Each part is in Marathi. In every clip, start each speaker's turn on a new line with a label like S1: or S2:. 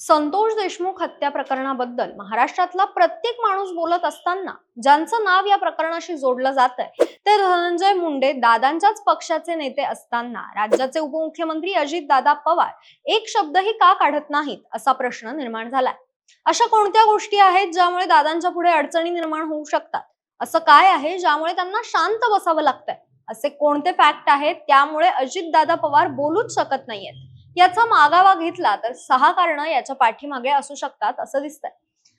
S1: संतोष देशमुख हत्या प्रकरणाबद्दल महाराष्ट्रातला प्रत्येक माणूस बोलत असताना ज्यांचं नाव या प्रकरणाशी जोडलं जात आहे ते धनंजय मुंडे दादांच्याच पक्षाचे नेते असताना राज्याचे उपमुख्यमंत्री अजित दादा पवार एक शब्दही का काढत नाहीत असा प्रश्न निर्माण झालाय. अशा कोणत्या गोष्टी आहेत ज्यामुळे दादांच्या पुढे अडचणी निर्माण होऊ शकतात? असं काय आहे ज्यामुळे त्यांना शांत बसावं लागतंय? असे कोणते फॅक्ट आहेत त्यामुळे अजित दादा पवार बोलूच शकत नाहीयेत? याचा मागावा घेतला तर सहा कारण याच्या पाठीमागे असू शकतात असं दिसतंय.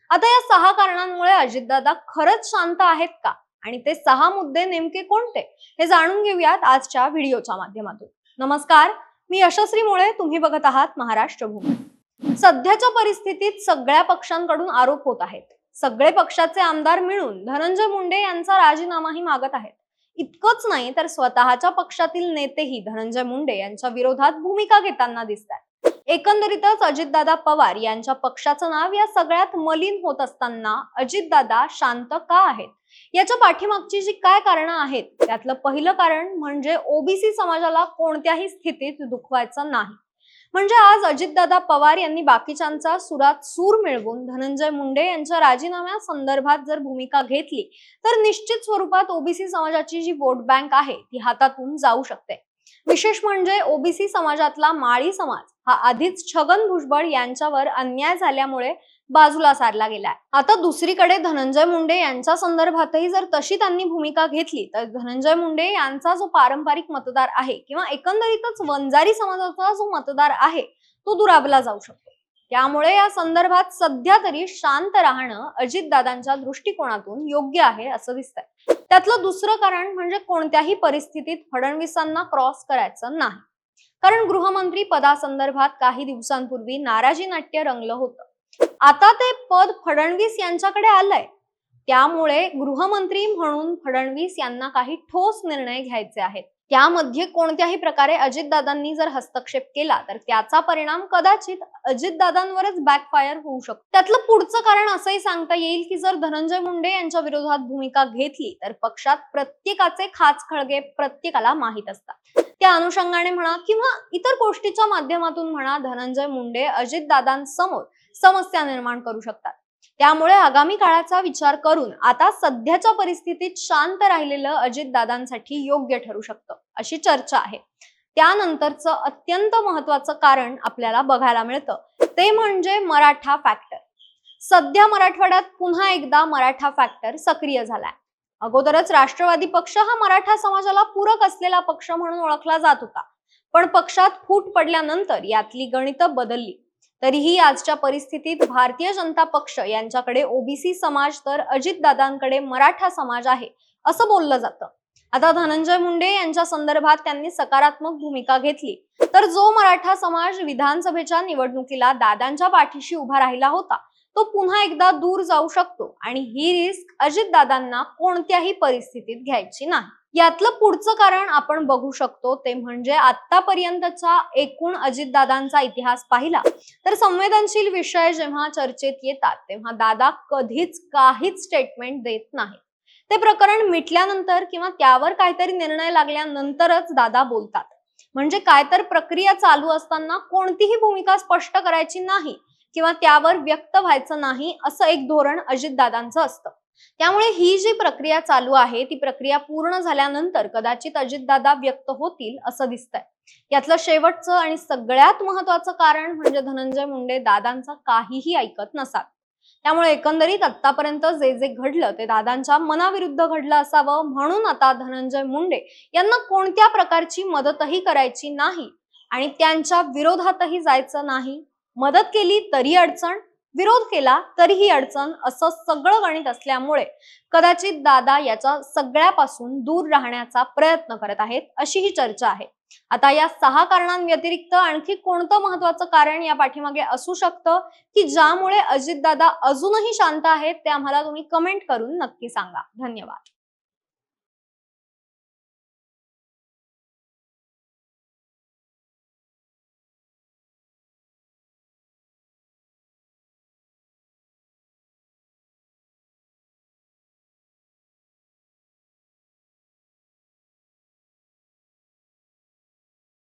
S1: आता या सहा कारणांमुळे अजितदादा खरंच शांत आहेत का? आणि ते सहा मुद्दे नेमके कोणते? हे जाणून घेऊयात आजच्या व्हिडिओच्या माध्यमातून. नमस्कार मी यशस्वी मुळे तुम्ही बघत आहात महाराष्ट्र भूमी. सध्याच्या परिस्थितीत सगळ्या पक्षांकडून आरोप होत आहेत. सगळे पक्षाचे आमदार मिळून धनंजय मुंडे यांचा राजीनामाही मागत आहेत. इतकंच नाही तर स्वतःच्या पक्षातील नेतेही धनंजय मुंडे यांच्या विरोधात भूमिका घेताना दिसतात एकंदरीतच अजितदादा पवार यांच्या पक्षाचं नाव या सगळ्यात मलिन होत असताना अजितदादा शांत का आहेत? याच्या पाठीमागची जी काय कारणं आहेत? त्यातलं पहिलं कारण म्हणजे ओबीसी समाजाला कोणत्याही स्थितीत दुखवायचं नाही. म्हणजे आज अजितदादा पवार यांनी बाकीच्यांचा सुरात सूर मिळवून धनंजय मुंडे यांच्या राजीनाम्या संदर्भात जर भूमिका घेतली तर निश्चित स्वरूपात ओबीसी समाजाची जी वोट बँक आहे ती हातातून जाऊ शकते. विशेष म्हणजे ओबीसी समाजातला माळी समाज हा आधीच छगन भुजबळ यांच्यावर अन्याय झाल्यामुळे बाजूला सारला गेलाय. आता दुसरीकडे धनंजय मुंडे यांच्या संदर्भातही जर तशी त्यांनी भूमिका घेतली तर धनंजय मुंडे यांचा जो पारंपरिक मतदार आहे किंवा एकंदरीतच वंजारी समाजाचा जो मतदार आहे तो दुरावला जाऊ शकतो. त्यामुळे या संदर्भात सध्या तरी शांत राहणं अजितदादांच्या दृष्टिकोनातून योग्य आहे असं दिसतंय. त्यातलं दुसरं कारण म्हणजे कोणत्याही परिस्थितीत फडणवीसांना क्रॉस करायचं नाही. कारण गृहमंत्री पदासंदर्भात काही दिवसांपूर्वी नाराजी नाट्य रंगलं होतं. आता ते पद फडणवीस यांच्याकडे आलंय. त्यामुळे गृहमंत्री म्हणून फडणवीस यांना काही ठोस निर्णय घ्यायचे आहेत. त्यामध्ये कोणत्याही प्रकारे अजितदादांनी जर हस्तक्षेप केला तर त्याचा परिणाम कदाचित अजितदादांवरच बॅकफायर होऊ शकतो. त्यातलं पुढचं कारण असंही सांगता येईल की जर धनंजय मुंडे यांच्या विरोधात भूमिका घेतली तर पक्षात प्रत्येकाचे खाच खळगे प्रत्येकाला माहीत असतात. त्या अनुषंगाने म्हणा किंवा इतर गोष्टीच्या माध्यमातून म्हणा धनंजय मुंडे अजितदादांसमोर समस्या निर्माण करू शकतात. त्यामुळे आगामी काळाचा विचार करून आता सध्याच्या परिस्थितीत शांत राहिलेलं अजितदादांसाठी योग्य ठरू शकतं अशी चर्चा आहे. त्यानंतरचं अत्यंत महत्वाचं कारण आपल्याला बघायला मिळतं ते म्हणजे मराठा फॅक्टर सध्या मराठवाड्यात पुन्हा एकदा मराठा फॅक्टर सक्रिय झालाय. अगोदरच राष्ट्रवादी पक्ष हा मराठा समाजाला पूरक असलेला पक्ष म्हणून ओळखला जात होता. पण पक्षात फूट पडल्यानंतर यातली गणितं बदलली. तरीही आजच्या परिस्थितीत भारतीय जनता पक्ष यांच्याकडे ओबीसी समाज तर अजितदादांकडे मराठा समाज आहे असं बोललं जातं. आता धनंजय मुंडे यांच्या संदर्भात त्यांनी सकारात्मक भूमिका घेतली. तर जो मराठा समाज विधानसभेच्या निवडणुकीला दादांच्या पाठीशी उभा राहिला होता तो पुन्हा एकदा दूर जाऊ शकतो आणि ही रिस्क अजितदादांना कोणत्याही परिस्थितीत घ्यायची नाही. यातलं पुढचं कारण आपण बघू शकतो ते म्हणजे आतापर्यंतचा एकूण अजितदादांचा इतिहास पाहिला तर संवेदनशील विषय जेव्हा चर्चेत येतात तेव्हा दादा कधीच काहीच स्टेटमेंट देत नाही ते प्रकरण मिटल्यानंतर किंवा त्यावर काहीतरी निर्णय लागल्यानंतरच दादा बोलतात. म्हणजे काय तर प्रक्रिया चालू असताना कोणतीही भूमिका स्पष्ट करायची नाही किंवा त्यावर व्यक्त व्हायचं नाही असं एक धोरण अजितदादांचं असतं. त्यामुळे ही जी प्रक्रिया चालू आहे ती प्रक्रिया पूर्ण झाल्यानंतर कदाचित अजितदादा व्यक्त होतील असं दिसतंय. यातलं शेवटचं आणि सगळ्यात महत्वाचं कारण म्हणजे धनंजय मुंडे दादांचा काहीही ऐकत नसात त्यामुळे एकंदरीत आतापर्यंत जे जे घडलं ते दादांच्या मनाविरुद्ध घडलं असावं म्हणून आता धनंजय मुंडे यांना कोणत्या प्रकारची मदतही करायची नाही आणि त्यांच्या विरोधातही जायचं नाही. मदत केली तरी अडचण विरोध केला तरीही अडचण असं सगळं गणित असल्यामुळे कदाचित दादा याच्या सगळ्यापासून दूर राहण्याचा प्रयत्न करत आहेत अशी ही चर्चा आहे. आता या सहा कारणांव्यतिरिक्त आणखी कोणतं महत्वाचं कारण या पाठीमागे असू शकतं? की ज्यामुळे अजितदादा अजूनही शांत आहेत ते आम्हाला तुम्ही कमेंट करून नक्की सांगा. धन्यवाद.